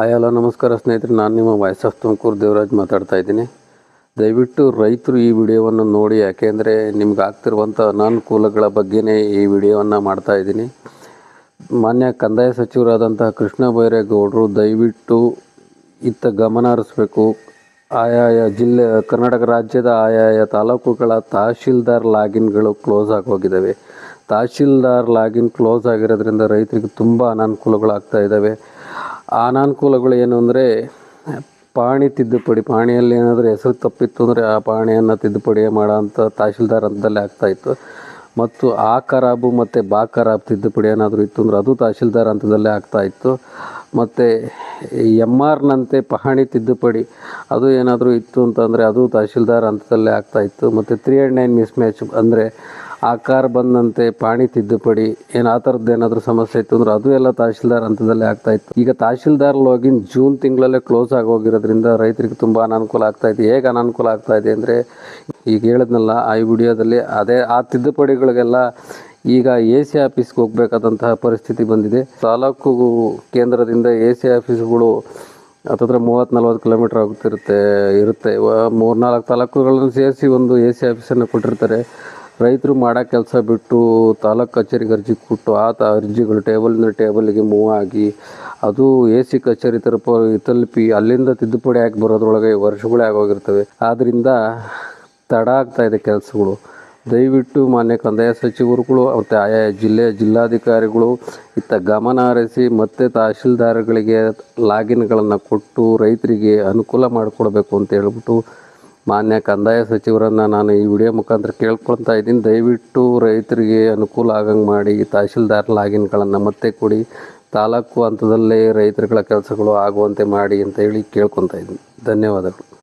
Hi hello ನಮಸ್ಕಾರ ಸ್ನೇಹಿತರೆ. ನಾನು ನಿಮ್ಮ ವಾಯ್ಸ್ ಆಫ್ ತುಮಕೂರು ದೇವರಾಜ್ ಮಾತಾಡ್ತಾ ಇದ್ದೀನಿ. ದಯವಿಟ್ಟು ರೈತರು ಈ ವಿಡಿಯೋವನ್ನು ನೋಡಿ, ಯಾಕೆಂದರೆ ನಿಮ್ಗೆ ಆಗ್ತಿರುವಂಥ ಅನಾನುಕೂಲಗಳ ಬಗ್ಗೆನೇ ಈ ವಿಡಿಯೋವನ್ನು ಮಾಡ್ತಾ ಇದ್ದೀನಿ. ಮಾನ್ಯ ಕಂದಾಯ ಸಚಿವರಾದಂತಹ ಕೃಷ್ಣ ಬೈರೇಗೌಡರು, ದಯವಿಟ್ಟು ಇತ್ತ ಗಮನ ಹರಿಸ್ಬೇಕು. ಆಯಾಯ ಜಿಲ್ಲೆ, ಕರ್ನಾಟಕ ರಾಜ್ಯದ ಆಯಾಯ ತಾಲೂಕುಗಳ ತಹಶೀಲ್ದಾರ್ ಲಾಗಿನ್ಗಳು ಕ್ಲೋಸ್ ಆಗಿ ಹೋಗಿದ್ದಾವೆ. ತಹಶೀಲ್ದಾರ್ ಲಾಗಿನ್ ಕ್ಲೋಸ್ ಆಗಿರೋದ್ರಿಂದ ರೈತರಿಗೆ ತುಂಬ ಅನಾನುಕೂಲಗಳಾಗ್ತಾ ಇದ್ದಾವೆ. ಅನಾನುಕೂಲಗಳು ಏನು ಅಂದರೆ ಪಹಣಿ ತಿದ್ದುಪಡಿ ಪಹಣಿಯಲ್ಲಿ ಏನಾದರೂ ಹೆಸರು ತಪ್ಪಿತ್ತು ಅಂದರೆ ಆ ಪಹಣಿಯನ್ನು ತಿದ್ದುಪಡಿ ಮಾಡೋಂಥ ತಹಶೀಲ್ದಾರ್ ಹಂತದಲ್ಲೇ ಆಗ್ತಾಯಿತ್ತು ಮತ್ತು ಆ ಖರಾಬು ಮತ್ತು ಬಾ ಖರಾಬ್ ತಿದ್ದುಪಡಿ ಏನಾದರೂ ಇತ್ತು ಅಂದರೆ ಅದು ತಹಶೀಲ್ದಾರ್ ಹಂತದಲ್ಲೇ ಆಗ್ತಾಯಿತ್ತು ಮತ್ತು ಎಂ ಆರ್ನಂತೆ ಪಹಣಿ ತಿದ್ದುಪಡಿ ಅದು ಏನಾದರೂ ಇತ್ತು ಅಂತಂದರೆ ಅದು ತಹಶೀಲ್ದಾರ್ ಹಂತದಲ್ಲೇ ಆಗ್ತಾಯಿತ್ತು ಮತ್ತು three and nine mismatch ಅಂದರೆ ಆಕಾರ ಬಂದಂತೆ ಪಾಣಿ ತಿದ್ದುಪಡಿ, ಏನು ಆ ಥರದ್ದು ಏನಾದರೂ ಸಮಸ್ಯೆ ಇತ್ತು ಅಂದ್ರೆ ಅದು ಎಲ್ಲ ತಹಶೀಲ್ದಾರ್ ಹಂತದಲ್ಲೇ ಆಗ್ತಾಯಿತ್ತು ಈಗ ತಹಶೀಲ್ದಾರ್ ಲಾಗಿನ್ ಜೂನ್ ತಿಂಗಳಲ್ಲೇ ಕ್ಲೋಸ್ ಹೋಗಿರೋದ್ರಿಂದ ರೈತರಿಗೆ ತುಂಬ ಅನಾನುಕೂಲ ಆಗ್ತಾಯಿದೆ ಹೇಗೆ ಅನಾನುಕೂಲ ಆಗ್ತಾಯಿದೆ ಅಂದರೆ, ಈಗ ಹೇಳಿದ್ನಲ್ಲ, ಆ ವಿಡಿಯೋದಲ್ಲಿ ಅದೇ ಆ ತಿದ್ದುಪಡಿಗಳಿಗೆಲ್ಲ ಈಗ ಎ ಸಿ ಆಫೀಸ್ಗೆ ಹೋಗಬೇಕಾದಂತಹ ಪರಿಸ್ಥಿತಿ ಬಂದಿದೆ. ತಾಲೂಕು ಕೇಂದ್ರದಿಂದ ಎ ಸಿ ಆಫೀಸ್ಗಳು ಹತ್ತತ್ರ ಮೂವತ್ತು ನಲ್ವತ್ತು ಕಿಲೋಮೀಟ್ರ್ ಆಗುತ್ತಿರುತ್ತೆ, ಇರುತ್ತೆ. ಮೂರು ನಾಲ್ಕು ತಾಲೂಕುಗಳನ್ನು ಸೇರಿಸಿ ಒಂದು ಎ ಸಿ ಆಫೀಸನ್ನು ಕೊಟ್ಟಿರ್ತಾರೆ. ರೈತರು ಮಾಡೋ ಕೆಲಸ ಬಿಟ್ಟು ತಾಲೂಕು ಕಚೇರಿಗೆ ಅರ್ಜಿ ಕೊಟ್ಟು ಆ ತ ಅರ್ಜಿಗಳು ಟೇಬಲ್ನ ಟೇಬಲ್ಗೆ ಮೂವ್ ಆಗಿ ಅದು ಎ ಸಿ ಕಚೇರಿ ತರಪ ತಲುಪಿ ಅಲ್ಲಿಂದ ತಿದ್ದುಪಡಿ ಹಾಕಿ ಬರೋದ್ರೊಳಗೆ ವರ್ಷಗಳೇ ಆಗೋಗಿರ್ತವೆ. ಆದ್ದರಿಂದ ತಡ ಆಗ್ತಾ ಇದೆ ಕೆಲಸಗಳು. ದಯವಿಟ್ಟು ಮಾನ್ಯ ಕಂದಾಯ ಸಚಿವರುಗಳು, ಮತ್ತು ಆಯಾ ಜಿಲ್ಲೆಯ ಜಿಲ್ಲಾಧಿಕಾರಿಗಳು ಇತ್ತ ಗಮನ ಹರಿಸಿ, ಮತ್ತೆ ತಹಶೀಲ್ದಾರ್ಗಳಿಗೆ ಲಾಗಿನ್ಗಳನ್ನು ಕೊಟ್ಟು ರೈತರಿಗೆ ಅನುಕೂಲ ಮಾಡಿಕೊಡ್ಬೇಕು ಅಂತ ಹೇಳ್ಬಿಟ್ಟು ಮಾನ್ಯ ಕಂದಾಯ ಸಚಿವರನ್ನು ನಾನು ಈ ವಿಡಿಯೋ ಮುಖಾಂತರ ಕೇಳ್ಕೊಳ್ತಾ ಇದ್ದೀನಿ. ದಯವಿಟ್ಟು ರೈತರಿಗೆ ಅನುಕೂಲ ಆಗಂಗೆ ಮಾಡಿ, ತಹಶೀಲ್ದಾರ್ ಲಾಗಿನ್ಗಳನ್ನು ಮತ್ತೆ ಕೊಡಿ. ತಾಲೂಕು ಹಂತದಲ್ಲೇ ರೈತರುಗಳ ಕೆಲಸಗಳು ಆಗುವಂತೆ ಮಾಡಿ ಅಂತ ಹೇಳಿ ಕೇಳ್ಕೊತಾ ಇದ್ದೀನಿ. ಧನ್ಯವಾದಗಳು.